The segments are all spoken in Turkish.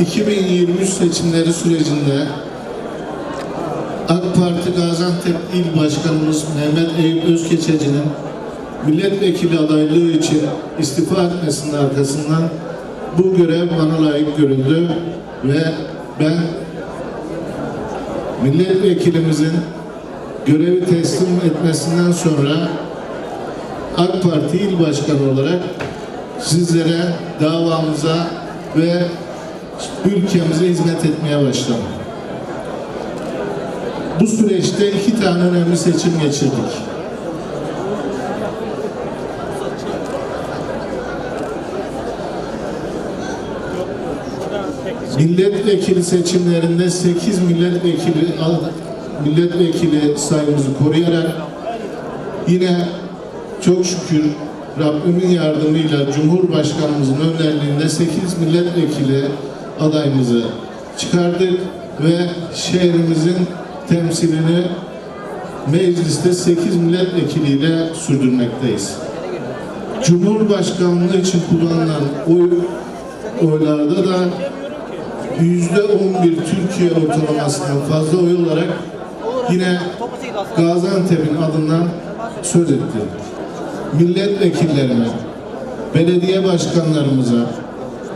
2023 seçimleri sürecinde AK Parti Gaziantep İl Başkanımız Mehmet Eyüp Özkeçeci'nin milletvekili adaylığı için istifa etmesinin arkasından bu görev bana layık görüldü ve ben milletvekilimizin görevi teslim etmesinden sonra AK Parti İl Başkanı olarak sizlere davamıza ve ülkemize hizmet etmeye başladım. Bu süreçte iki tane önemli seçim geçirdik. Milletvekili seçimlerinde 8 milletvekili milletvekili sayımızı koruyarak yine çok şükür Rabbimin yardımıyla Cumhurbaşkanımızın önderliğinde 8 milletvekili adayımızı çıkardık ve şehrimizin temsilini mecliste 8 milletvekiliyle sürdürmekteyiz. Cumhurbaşkanlığı için kullanılan oy oylarda da yüzde 11 Türkiye ortalamasından fazla oy olarak yine Gaziantep'in adından söz etti. Milletvekillerine, belediye başkanlarımıza,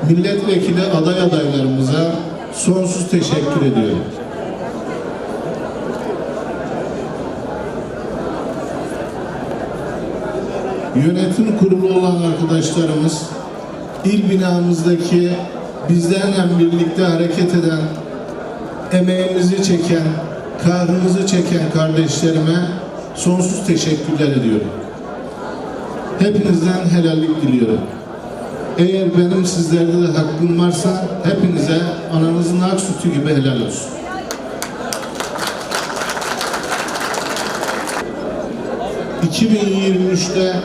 milletvekili aday adaylarımıza sonsuz teşekkür ediyorum. Yönetim kurulu olan arkadaşlarımız, il binamızdaki bizlerle birlikte hareket eden, emeğimizi çeken, kahrımızı çeken kardeşlerime sonsuz teşekkürler ediyorum. Hepinizden helallik diliyorum. Eğer benim sizlerde de hakkım varsa hepinize ananızın ak sütü gibi helal olsun. ...2023'te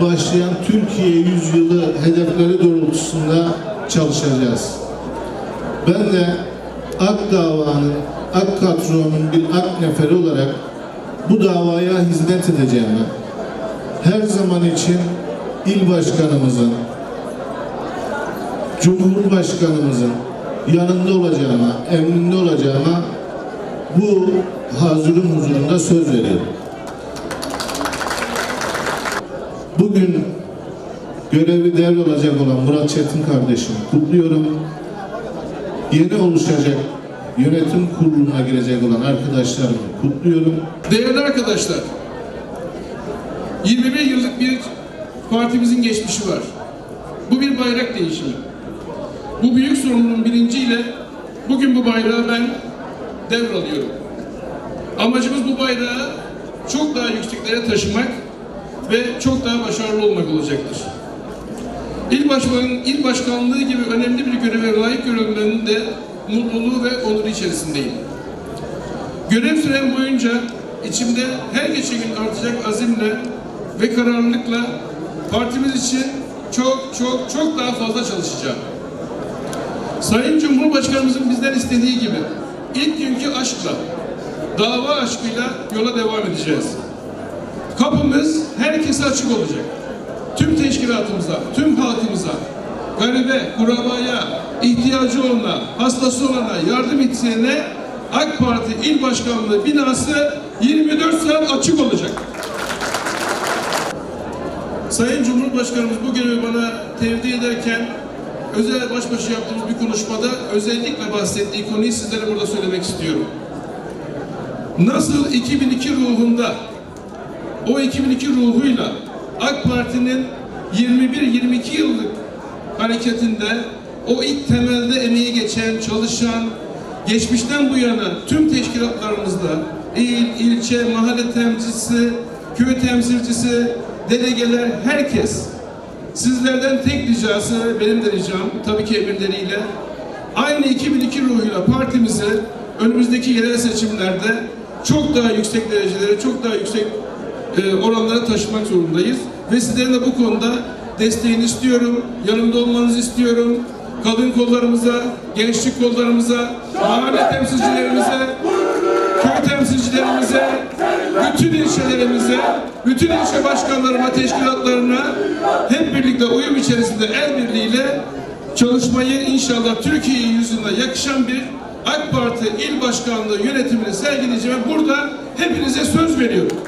başlayan Türkiye yüzyılı hedefleri doğrultusunda çalışacağız. Ben de Ak Dava'nın, Ak Kadro'nun bir ak neferi olarak bu davaya hizmet edeceğime, her zaman için il başkanımızın, Cumhurbaşkanımızın yanında olacağıma, emrinde olacağıma bu hazırın huzurunda söz veriyorum. Bugün görevi devralacak olan Murat Çetin kardeşim kutluyorum. Yeni oluşacak yönetim kuruluna girecek olan arkadaşlarımı kutluyorum. Değerli arkadaşlar, 21 yıllık bir partimizin geçmişi var. Bu bir bayrak değişimi. Bu büyük sorumluluğun bilinciyle bugün bu bayrağı ben devralıyorum. Amacımız bu bayrağı çok daha yükseklere taşımak ve çok daha başarılı olmak olacaktır. İl, başkanın, il başkanlığı gibi önemli bir göreve layık görülmenin de mutluluğu ve onuru içerisindeyim. Görev sürem boyunca içimde her geçen gün artacak azimle ve kararlılıkla partimiz için çok çok çok daha fazla çalışacağım. Sayın Cumhurbaşkanımızın bizden istediği gibi ilk günkü aşkla, dava aşkıyla yola devam edeceğiz. Kapımız herkese açık olacak. Tüm teşkilatımıza, tüm halkımıza, garibe, kurabaya, ihtiyacı olana, hastası olana, yardım isteyene AK Parti İl Başkanlığı binası 24 saat açık olacak. Sayın Cumhurbaşkanımız bu görevi bana tevdi ederken özel baş başa yaptığımız bir konuşmada özellikle bahsettiği konuyu sizlere burada söylemek istiyorum. Nasıl 2002 ruhunda o 2002 ruhuyla AK Parti'nin 21-22 yıllık hareketinde o ilk temelde emeği geçen, çalışan, geçmişten bu yana tüm teşkilatlarımızda il, ilçe, mahalle temsilcisi, köy temsilcisi, delegeler, herkes sizlerden tek ricası, benim de ricam tabii ki emirleriyle aynı 2002 ruhuyla partimizi önümüzdeki yerel seçimlerde çok daha yüksek derecelere, çok daha yüksek e, oranlara taşımak zorundayız. Ve sizlerin de bu konuda desteğini istiyorum, yanımda olmanızı istiyorum. Kadın kollarımıza, gençlik kollarımıza, mahalle temsilcilerimize, köy temsilcilerimize, bütün ilçelerimize, bütün ilçe başkanlarıma, teşkilatlarına hep birlikte uyum içerisinde el birliğiyle çalışmayı inşallah Türkiye yüzüne yakışan bir AK Parti il başkanlığı yönetimini sergileyeceğim. Burada hepinize söz veriyorum.